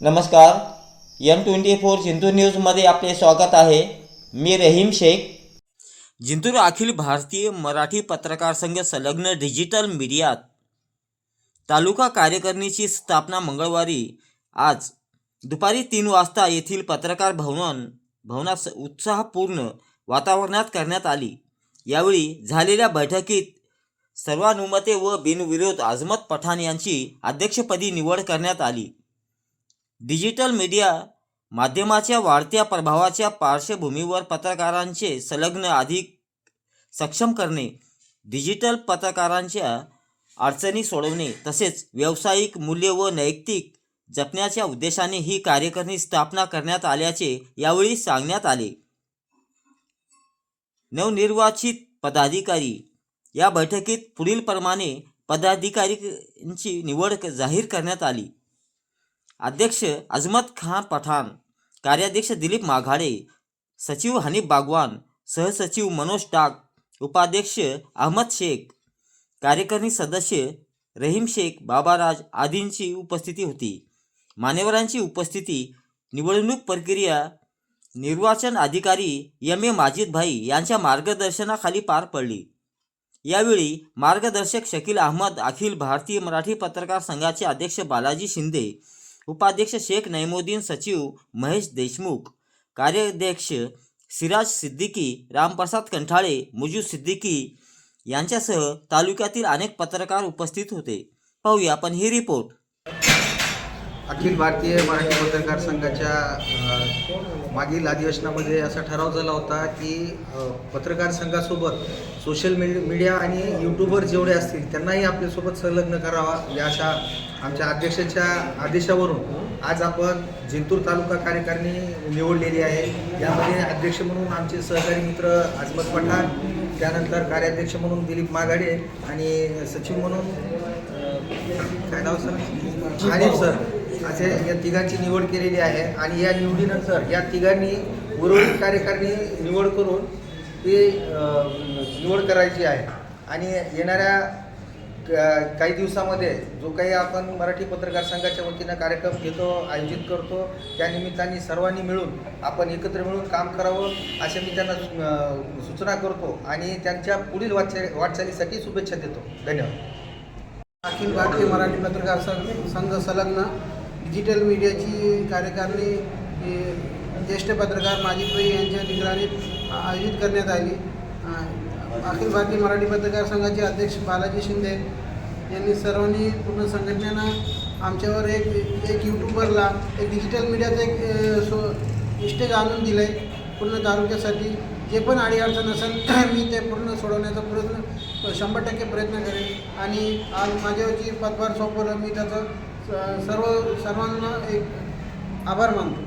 नमस्कार M twenty four Jintur न्यूजमध्ये आपले स्वागत आहे. मी रहीम शेख. जिंतूर अखिल भारतीय मराठी पत्रकार संघ संलग्न डिजिटल मीडियात तालुका कार्यकारिणीची स्थापना मंगळवारी आज दुपारी तीन वाजता येथील पत्रकार भवन भवनात उत्साहपूर्ण वातावरणात करण्यात आली. यावेळी झालेल्या बैठकीत सर्वानुमते व बिनविरोध आझमत पठाण यांची अध्यक्षपदी निवड करण्यात आली. डिजिटल मीडिया माध्यमाच्या वाढत्या प्रभावाच्या पार्श्वभूमीवर पत्रकारांचे संलग्न अधिक सक्षम करणे डिजिटल पत्रकारांच्या अडचणी सोडवणे तसेच व्यावसायिक मूल्य व नैतिक जपण्याच्या उद्देशाने ही कार्यकारिणी स्थापना करण्यात आल्याचे यावेळी सांगण्यात आले. नवनिर्वाचित पदाधिकारी या बैठकीत पुढील प्रमाणे पदाधिकाऱ्यांची निवड जाहीर करण्यात आली. अध्यक्ष अजमत खान पठाण कार्याध्यक्ष दिलीप माघाडे सचिव हनीफ बागवान सहसचिव मनोज टाक उपाध्यक्ष अहमद शेख कार्यकारिणी सदस्य रहीम शेख बाबाराज आदींची उपस्थिती होती. मान्यवरांची उपस्थिती निवडणूक प्रक्रिया निर्वाचन अधिकारी एम ए माजिद भाई यांच्या मार्गदर्शनाखाली पार पडली. यावेळी मार्गदर्शक शकील अहमद अखिल भारतीय मराठी पत्रकार संघाचे अध्यक्ष बालाजी शिंदे उपाध्यक्ष शेख नैमुद्दीन सचिव महेश देशमुख कार्याध्यक्ष सिराज सिद्दीकी रामप्रसाद कंठाळे मुजू सिद्दीकी यांच्यासह तालुक्यातील अनेक पत्रकार उपस्थित होते. पाहूया आपण ही रिपोर्ट. अखिल भारतीय मराठी पत्रकार संघाच्या मागील अधिवेशनामध्ये असा ठराव झाला होता की पत्रकार संघासोबत सोशल मीड मीडिया आणि यूट्यूबर जेवढे असतील त्यांनाही आपल्यासोबत संलग्न करावा या अशा आमच्या अध्यक्षाच्या आदेशावरून आज आपण जिंतूर तालुका कार्यकारिणी निवडलेली आहे. यामध्ये अध्यक्ष म्हणून आमचे सहकारी मित्र अजमत पठाण त्यानंतर कार्याध्यक्ष म्हणून दिलीप मागाडे आणि सचिव म्हणून काय नाव सर? हनीफ सर. असे या तिघांची निवड केलेली आहे. आणि या निवडीनंतर या तिघांनी उर्वरित कार्यकारिणी निवड करून ती निवड करायची आहे. आणि येणाऱ्या काही दिवसामध्ये जो काही आपण मराठी पत्रकार संघाच्या वतीनं कार्यक्रम घेतो आयोजित करतो त्या निमित्ताने सर्वांनी मिळून आपण एकत्र मिळून काम करावं अशा मी त्यांना सूचना करतो आणि त्यांच्या पुढील वाटचा वाटचालीसाठी शुभेच्छा देतो. धन्यवाद. अखिल भारतीय मराठी पत्रकार संघ संघ संलग्न डिजिटल मीडियाची कार्यकारिणी ज्येष्ठ पत्रकार माजी यांच्या निगराणीत आयोजित करण्यात आली. अखिल भारतीय मराठी पत्रकार संघाचे अध्यक्ष बालाजी शिंदे यांनी सर्वांनी पूर्ण संघटनेनं आमच्यावर एक एक यूट्यूबरला एक डिजिटल मीडियाचं एक सो इष्टेज आणून दिलं आहे पूर्ण तालुक्यासाठी जे पण अडीअडचण असेल मी ते पूर्ण सोडवण्याचा प्रयत्न शंभर टक्के प्रयत्न करेन. आणि आज माझ्यावरची पदभार सोपवलं मी त्याचं स- सर्व सर्वांना एक आभार मानतो.